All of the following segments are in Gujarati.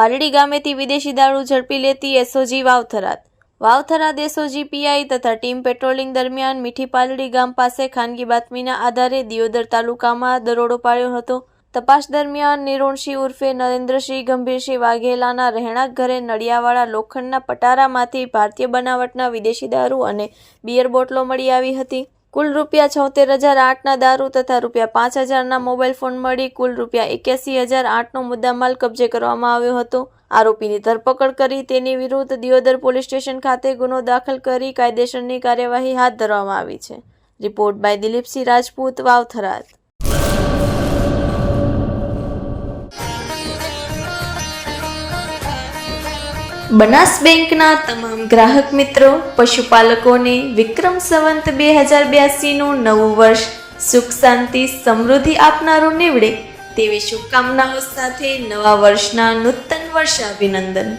પાલડી ગામેથી વિદેશી દારૂ ઝડપી લેતી SOG Vavtharad. Vavtharad SOG PI તથા ટીમ પેટ્રોલિંગ દરમિયાન મીઠી પાલડી ગામ પાસે ખાનગી બાતમીના આધારે દિયોદર તાલુકામાં દરોડો પાડ્યો હતો. તપાસ દરમિયાન નિરોણસિંહ ઉર્ફે નરેન્દ્રસિંહ, ગંભીરસિંહ વાઘેલાના રહેણાંક ઘરે નડિયાવાળા લોખંડના પટારામાંથી ભારતીય બનાવટના વિદેશી દારૂ અને બિયર બોટલો મળી આવી હતી. કુલ રૂપિયા છોતેર હજાર આઠના દારૂ તથા રૂપિયા પાંચ હજારના મોબાઈલ ફોન મળી કુલ રૂપિયા એક્યાસી હજાર આઠનો મુદ્દામાલ કબજે કરવામાં આવ્યો હતો. આરોપીની ધરપકડ કરી તેની વિરુદ્ધ દિયોદર પોલીસ સ્ટેશન ખાતે ગુનો દાખલ કરી કાયદેસરની કાર્યવાહી હાથ ધરવામાં આવી છે. Report by Dilipsinh Rajput, Vavtharad. Banas બેંકના તમામ ગ્રાહક મિત્રો, પશુપાલકોને વિક્રમ સંવંત બે હજાર બ્યાસીનું નવું વર્ષ સુખ, શાંતિ, સમૃદ્ધિ આપનારું નીવડે તેવી શુભકામનાઓ સાથે નવા વર્ષના નૂતન વર્ષાભિનંદન.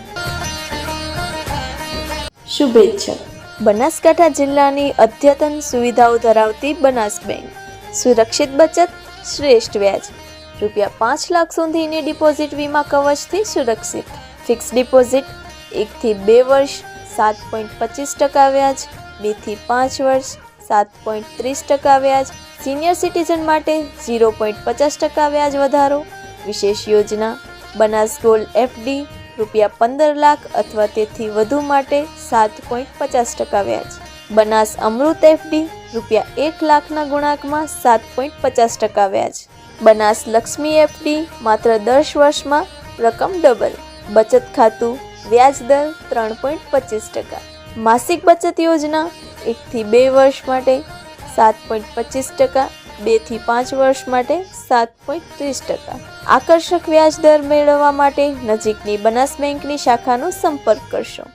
શુભેચ્છા બનાસકાંઠા જિલ્લાની અદ્યતન સુવિધાઓ ધરાવતી બનાસ બેંક. સુરક્ષિત બચત, શ્રેષ્ઠ વ્યાજ. રૂપિયા પાંચ લાખ સુધીની ડિપોઝિટ વીમા કવચથી સુરક્ષિત. ફિક્સ ડિપોઝિટ એકથી બે વર્ષ, સાત પોઈન્ટ પચીસ ટકા વ્યાજ, બેથી પાંચ વર્ષ, સાત પોઈન્ટ ત્રીસ ટકા વ્યાજ, સિનિયર સિટીઝન માટે ઝીરો પોઈન્ટ પચાસ ટકા વ્યાજ વધારો, વિશેષ યોજના, બનાસ ગોલ્ડ એફડી, રૂપિયા પંદર લાખ અથવા તેથી વધુ માટે સાત પોઈન્ટ પચાસ ટકા વ્યાજ. બનાસ અમૃત એફડી, રૂપિયા એક લાખના ગુણાંકમાં સાત પોઈન્ટ પચાસ ટકા વ્યાજ. બનાસ લક્ષ્મી એફડી, માત્ર દસ વર્ષમાં રકમ ડબલ. બચત ખાતું વ્યાજ દર ત્રણ પોઈન્ટ પચીસ ટકા. માસિક બચત યોજના એકથી બે વર્ષ માટે સાત પોઈન્ટ પચીસ ટકા, બેથી પાંચ વર્ષ માટે સાત પોઈન્ટ ત્રીસ ટકા. આકર્ષક વ્યાજદર મેળવવા માટે નજીકની બનાસ બેંકની શાખાનો સંપર્ક કરશો.